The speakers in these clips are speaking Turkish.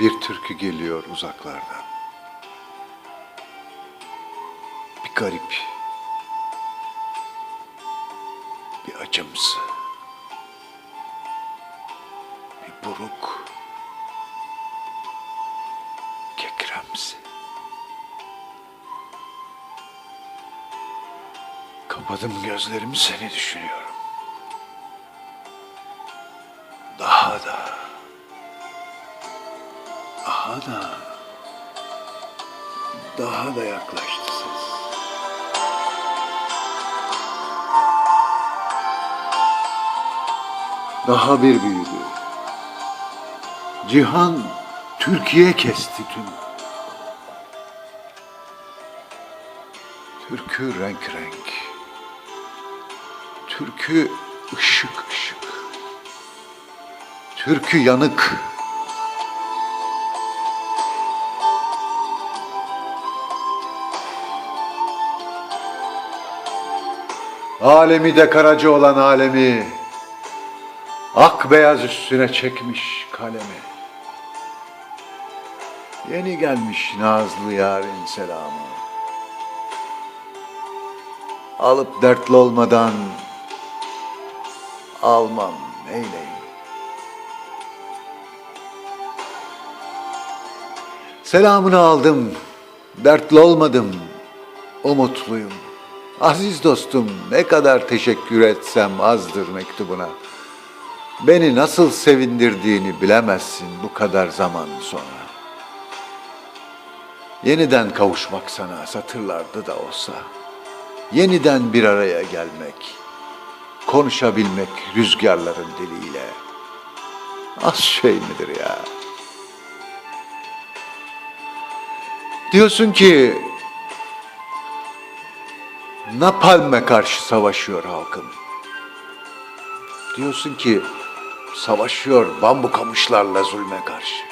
Bir türkü geliyor uzaklardan. Bir garip. Bir acımsı. Bir buruk. Kekremsi. Kapadım gözlerimi seni düşünüyorum. Daha da daha da yaklaştı ses. Daha bir büyüdü. Cihan Türkiye kesti tüm. Türkü renk renk. Türkü ışık ışık. Türkü yanık. Alemi de karaca olan alemi Ak beyaz üstüne çekmiş kalemi. Yeni gelmiş nazlı yarın selamı. Alıp dertli olmadan Almam neyleyim? Selamını aldım Dertli olmadım Umutluyum Aziz dostum ne kadar teşekkür etsem azdır mektubuna. Beni nasıl sevindirdiğini bilemezsin bu kadar zaman sonra. Yeniden kavuşmak sana satırlarda da olsa. Yeniden bir araya gelmek. Konuşabilmek rüzgarların diliyle. Az şey midir ya? Diyorsun ki Napalm'e karşı savaşıyor halkın. Diyorsun ki savaşıyor bambu kamışlarla zulme karşı.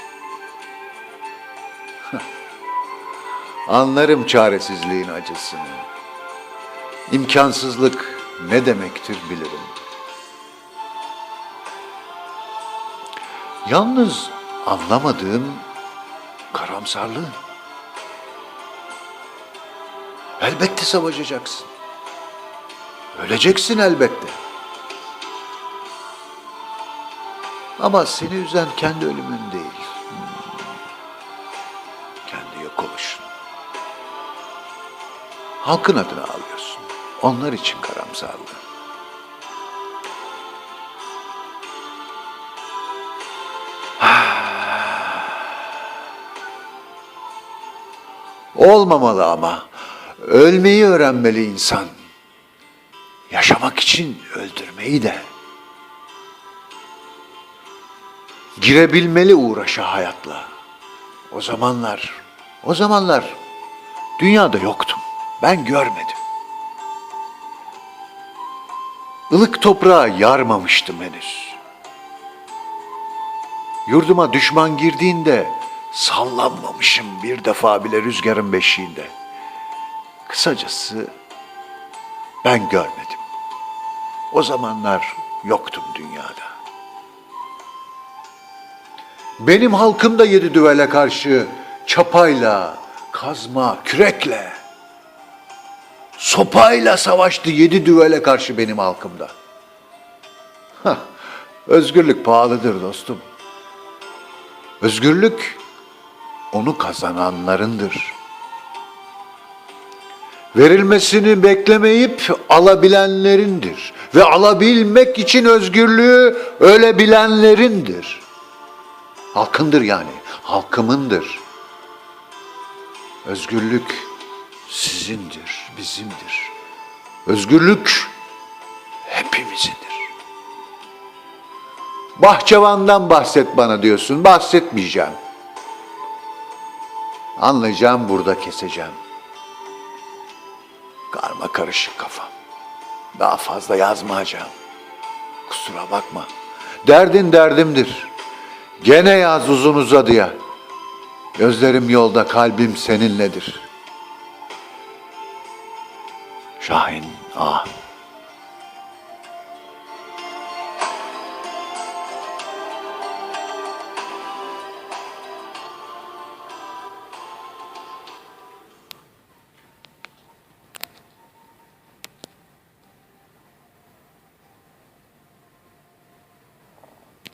Anlarım çaresizliğin acısını. İmkansızlık ne demektir bilirim. Yalnız anlamadığım karamsarlığın. Elbette savaşacaksın. Öleceksin elbette. Ama seni üzen kendi ölümün değil. Hmm. Kendi yok oluşun. Halkın adına ağlıyorsun. Onlar için karamsarlığı. Olmamalı ama. Ölmeyi öğrenmeli insan. Yaşamak için öldürmeyi de. Girebilmeli uğraşa hayatla. O zamanlar, o zamanlar dünyada yoktum. Ben görmedim. Ilık toprağa yarmamıştım henüz. Yurduma düşman girdiğinde sallanmamışım bir defa bile rüzgarın beşiğinde. Kısacası ben görmedim. O zamanlar yoktum dünyada. Benim halkım da yedi düvele karşı çapayla, kazma, kürekle, sopayla savaştı yedi düvele karşı benim halkımda. Hah, özgürlük pahalıdır dostum. Özgürlük onu kazananlarındır. Verilmesini beklemeyip alabilenlerindir. Ve alabilmek için özgürlüğü öyle bilenlerindir. Halkındır yani, halkımındır. Özgürlük sizindir, bizimdir. Özgürlük hepimizindir. Bahçıvandan bahset bana diyorsun, bahsetmeyeceğim. Anlayacağım burada keseceğim. Karma karışık kafam. Daha fazla yazmayacağım. Kusura bakma. Derdin derdimdir. Gene yaz uzun uzadıya. Gözlerim yolda, kalbim seninledir. Şahin Ah.